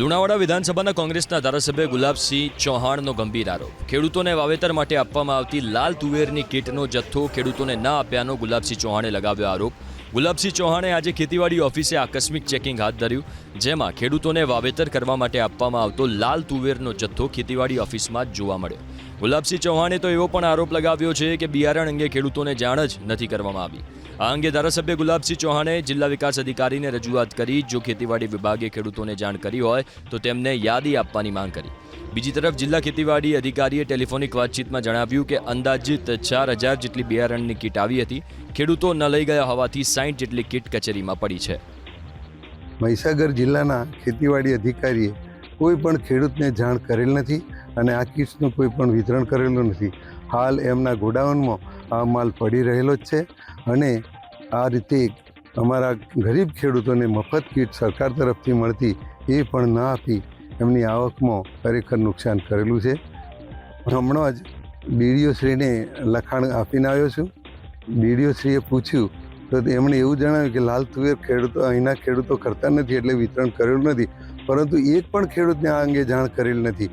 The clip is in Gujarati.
લુણાવાડા વિધાનસભાના કોંગ્રેસના ધારાસભ્ય ગુલાબસિંહ ચૌહાણનો ગંભીર આરોપ. ખેડૂતોને વાવેતર માટે આપવામાં આવતી લાલ તુવેરની કીટનો જથ્થો ખેડૂતોને ના આપ્યાનો ગુલાબસિંહ ચૌહાણે લગાવ્યો આરોપ. ગુલાબસિંહ ચૌહાણે આજે ખેતીવાડી ઓફિસે આકસ્મિક ચેકિંગ હાથ ધર્યું, જેમાં ખેડૂતોને વાવેતર કરવા માટે આપવામાં આવતો લાલ તુવેરનો જથ્થો ખેતીવાડી ઓફિસમાં જોવા મળ્યો. ગુલાબસિંહ ચૌહાણે તો એવો પણ આરોપ લગાવ્યો છે કે બિયારણ અંગે ખેડૂતોને જાણ જ નથી કરવામાં આવી. આ અંગે ધારાસભ્ય ગુલાબસિંહ ચૌહાણે જિલ્લા વિકાસ અધિકારીને રજૂઆત કરી, જો ખેતીવાડી વિભાગે ખેડૂતોને જાણ કરી હોય, તો તેમને યાદી આપવાની માંગ કરી. બીજી તરફ, જિલ્લા ખેતીવાડી અધિકારીએ ટેલિફોનિક વાતચીતમાં જણાવ્યું કે અંદાજિત ચાર હજાર જેટલી બિયારણની કીટ આવી હતી. ખેડૂતો ન લઈ ગયા હોવાથી સાઠ જેટલી કીટ કચેરીમાં પડી છે. મહીસાગર જિલ્લાના ખેતીવાડી અધિકારીએ કોઈ પણ ખેડૂતને જાણ કરેલ નથી. અને આ કિટ્સનું કોઈ પણ વિતરણ કરેલું નથી. હાલ એમના ગોડાઉનમાં આ માલ પડી રહેલો જ છે અને આ રીતે અમારા ગરીબ ખેડૂતોને મફત કીટ સરકાર તરફથી મળતી એ પણ ના આપી એમની આવકમાં ખરેખર નુકસાન કરેલું છે. હમણાં જ ડીડીઓશ્રીને લખાણ આપીને આવ્યો છું. ડીડીઓશ્રીએ પૂછ્યું, તો એમણે એવું જણાવ્યું કે લાલ તુવેર ખેડૂતો અહીંના ખેડૂતો કરતા નથી એટલે વિતરણ કરેલું નથી, પરંતુ એક પણ ખેડૂતને આ અંગે જાણ કરેલ નથી.